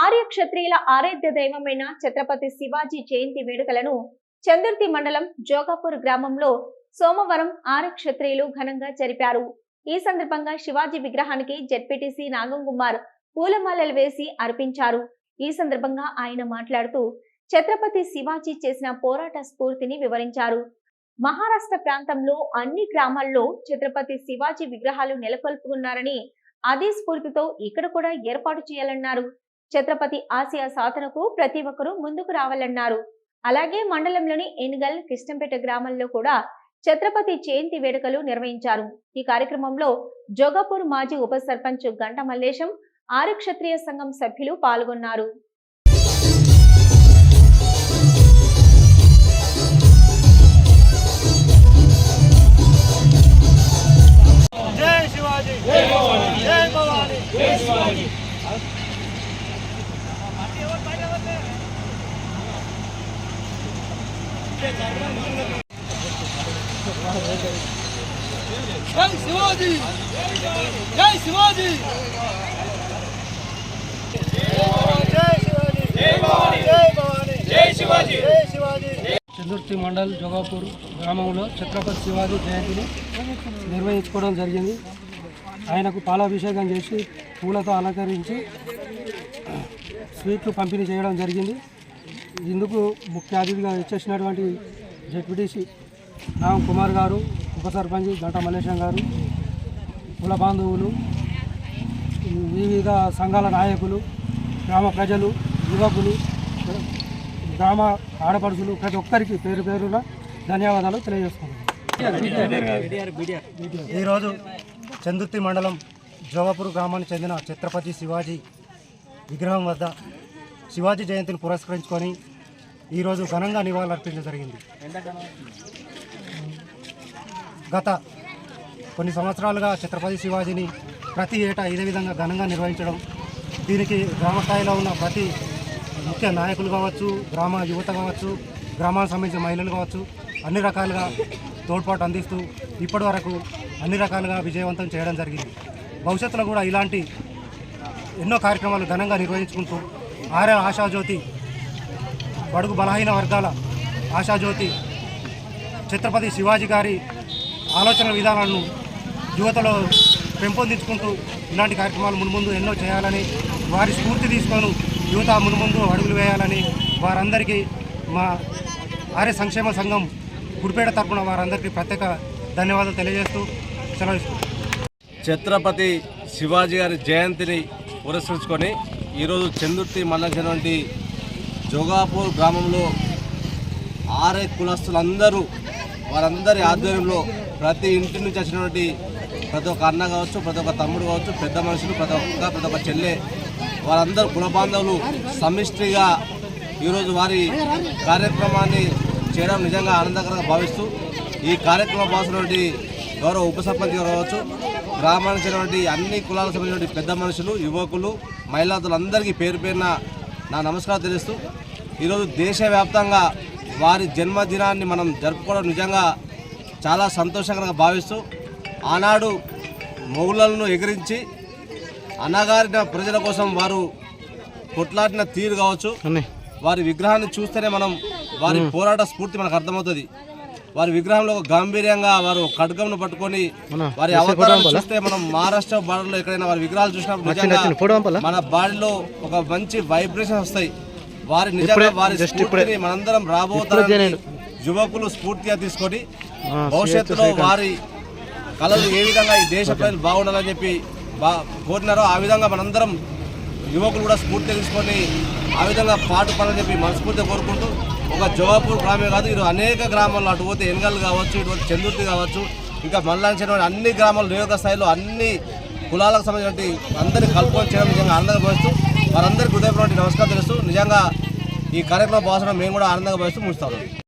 ఆర్య క్షత్రియుల ఆరాధ్య దైవమైన ఛత్రపతి శివాజీ జయంతి వేడుకలను చందుర్తి మండలం జోగాపూర్ గ్రామంలో సోమవారం ఆర్య క్షత్రియులు ఘనంగా జరిపారు. ఈ సందర్భంగా శివాజీ విగ్రహానికి జెడ్పీటీసీ నాగం కుమార్ పూలమాలలు వేసి అర్పించారు. ఈ సందర్భంగా ఆయన మాట్లాడుతూ ఛత్రపతి శివాజీ చేసిన పోరాట స్ఫూర్తిని వివరించారు. మహారాష్ట్ర ప్రాంతంలో అన్ని గ్రామాల్లో ఛత్రపతి శివాజీ విగ్రహాలు నెలకొల్పుకున్నారని అదే స్ఫూర్తితో ఇక్కడ కూడా ఏర్పాటు చేయాలన్నారు. ఛత్రపతి ఆసియా సాధనకు ప్రతి ఒక్కరూ ముందుకు రావాలన్నారు. అలాగే మండలంలోని ఎన్గల్ కృష్ణంపేట గ్రామంలో కూడా ఛత్రపతి జయంతి వేడుకలు నిర్వహించారు. ఈ కార్యక్రమంలో జోగపూర్ మాజీ ఉప సర్పంచ్ గంట మల్లేశం ఆరు క్షత్రియ సంఘం సభ్యులు పాల్గొన్నారు. జై శివాజీ! జై శివాజీ! చతుర్థి శివాజీ మండల్ జోగాపూర్ గ్రామంలో ఛత్రపతి శివాజీ జయంతిని నిర్వహించుకోవడం జరిగింది. ఆయనకు పాలాభిషేకం చేసి పూలతో అలంకరించి స్వీట్లు పంపిణీ చేయడం జరిగింది. ఇందుకు ముఖ్య అతిథిగా ఇచ్చేసినటువంటి జెడ్పీటీసీ రామ్ కుమార్ గారు ఉప సర్పంచ్ గంట మల్లేశం గారు కుల బాంధవులు వివిధ సంఘాల నాయకులు గ్రామ ప్రజలు యువకులు గ్రామ ఆడపడుచులు ప్రతి ఒక్కరికి పేరు పేరున ధన్యవాదాలు తెలియజేస్తున్నాను ఈరోజు చందుర్తి మండలం జోవపూర్ గ్రామానికి చెందిన ఛత్రపతి శివాజీ విగ్రహం వద్ద శివాజీ జయంతిని పురస్కరించుకొని ఈరోజు ఘనంగా నివాళులర్పించడం జరిగింది. గత కొన్ని సంవత్సరాలుగా ఛత్రపతి శివాజీని ప్రతి ఏటా ఇదే విధంగా ఘనంగా నిర్వహించడం దీనికి గ్రామస్థాయిలో ఉన్న ప్రతి ముఖ్య నాయకులు కావచ్చు గ్రామ యువత కావచ్చు గ్రామానికి సంబంధించిన మహిళలు కావచ్చు అన్ని రకాలుగా తోడ్పాటు అందిస్తూ ఇప్పటి వరకు అన్ని రకాలుగా విజయవంతం చేయడం జరిగింది. భవిష్యత్తులో కూడా ఇలాంటి ఎన్నో కార్యక్రమాలు ఘనంగా నిర్వహించుకుంటూ ఆర్య ఆశాజ్యోతి బడుగు బలహీన వర్గాల ఆశాజ్యోతి ఛత్రపతి శివాజీ గారి ఆలోచన విధానాలను యువతలో పెంపొందించుకుంటూ ఇలాంటి కార్యక్రమాలు మున్ముందు ఎన్నో చేయాలని వారి స్ఫూర్తి తీసుకొని యువత మున్ముందు అడుగులు వేయాలని వారందరికీ మా ఆర్య సంక్షేమ సంఘం గుడిపేట తరపున వారందరికీ ప్రత్యేక ధన్యవాదాలు తెలియజేస్తూ సెలవు ఛత్రపతి శివాజీ గారి జయంతిని పురస్కరించుకొని ఈరోజు చందుర్తి మండలించినటువంటి జోగాపూర్ గ్రామంలో ఆరే కులస్తులందరూ వారందరి ఆధ్వర్యంలో ప్రతి ఇంటి నుంచి వచ్చినటువంటి ప్రతి ఒక్క అన్న కావచ్చు ప్రతి ఒక్క తమ్ముడు కావచ్చు పెద్ద మనుషులు ప్రతి ఒక్క ప్రతి ఒక్క చెల్లె వారందరూ కుల బాంధవులు సమిష్టిగా ఈరోజు వారి కార్యక్రమాన్ని చేయడం నిజంగా ఆనందకరంగా భావిస్తూ ఈ కార్యక్రమం భావిస్తున్నటువంటి గౌరవ ఉప సర్పంచ్ కావచ్చు గ్రామానికి చెందినటువంటి అన్ని కులాలకు సంబంధించిన పెద్ద మనుషులు యువకులు మహిళలందరికీ పేరు పేరున నా నమస్కారం తెలుస్తూ ఈరోజు దేశవ్యాప్తంగా వారి జన్మదినాన్ని మనం జరుపుకోవడం నిజంగా చాలా సంతోషకరంగా భావిస్తూ ఆనాడు మొగులను ఎగిరించి అనగారిన ప్రజల కోసం వారు కొట్లాడిన తీరు కావచ్చు. వారి విగ్రహాన్ని చూస్తేనే మనం వారి పోరాట స్ఫూర్తి మనకు అర్థమవుతుంది. వారి విగ్రహంలో ఒక గాంభీర్యంగా వారు ఖడ్గంను పట్టుకొని వారి అవతారాలు చూస్తే మనం మహారాష్ట్ర బార్డర్లో ఎక్కడైనా వారి విగ్రహాలు చూసినప్పుడు మన బాడీలో ఒక మంచి వైబ్రేషన్ వస్తాయి. వారి నిజంగా వారి స్ఫూర్తిని మనందరం రాబోతారని యువకులు స్ఫూర్తిగా తీసుకొని భవిష్యత్తులో వారి కళలు ఏ విధంగా ఈ దేశ ప్రజలు బాగుండాలని చెప్పి బా కోరినారో ఆ విధంగా మనందరం యువకులు కూడా స్ఫూర్తి తీసుకొని ఆ విధంగా పాటు పడాలని చెప్పి మనస్ఫూర్తిగా కోరుకుంటూ ఒక జవాపూర్ గ్రామే కాదు ఇటు అనేక గ్రామాల్లో అటు పోతే ఎనగల్ కావచ్చు ఇటువంటి చందుర్తి కావచ్చు ఇంకా మల్లాంచిన అన్ని గ్రామాలు నియోజక స్థాయిలో అన్ని కులాలకు సంబంధించిన అందరినీ కలుపుకొని చేయడం నిజంగా ఆనందంగా భావిస్తూ వారందరికీ హృదయపూర్వక నమస్కారం తెలుస్తూ నిజంగా ఈ కార్యక్రమం భాషను మేము కూడా ఆనందంగా భావిస్తూ ముగిస్తాము